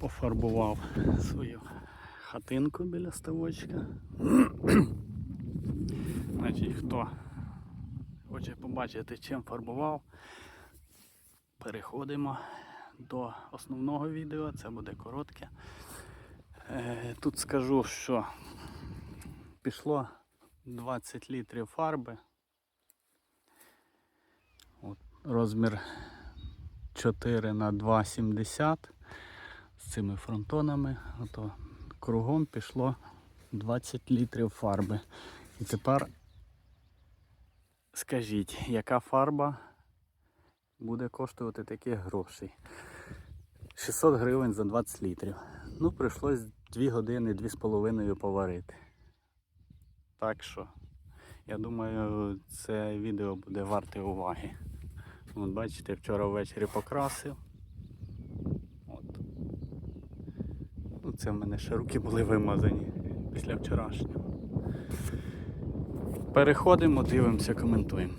пофарбував свою хатинку біля ставочка. Значить, хто хоче побачити, чим фарбував, переходимо до основного відео, це буде коротке. Е, Тут скажу, що пішло 20 літрів фарби. От, розмір 4 на 2,70 з цими фронтонами. Ото кругом пішло 20 літрів фарби. І тепер скажіть, яка фарба буде коштувати таких грошей? 600 гривень за 20 літрів. Ну, прийшлось 2 години, 2,5 поварити. Так що, я думаю, це відео буде варте уваги. От бачите, вчора ввечері покрасив. От. Ну, це в мене ще руки були вимазані після вчорашнього. Переходимо, дивимося, коментуємо.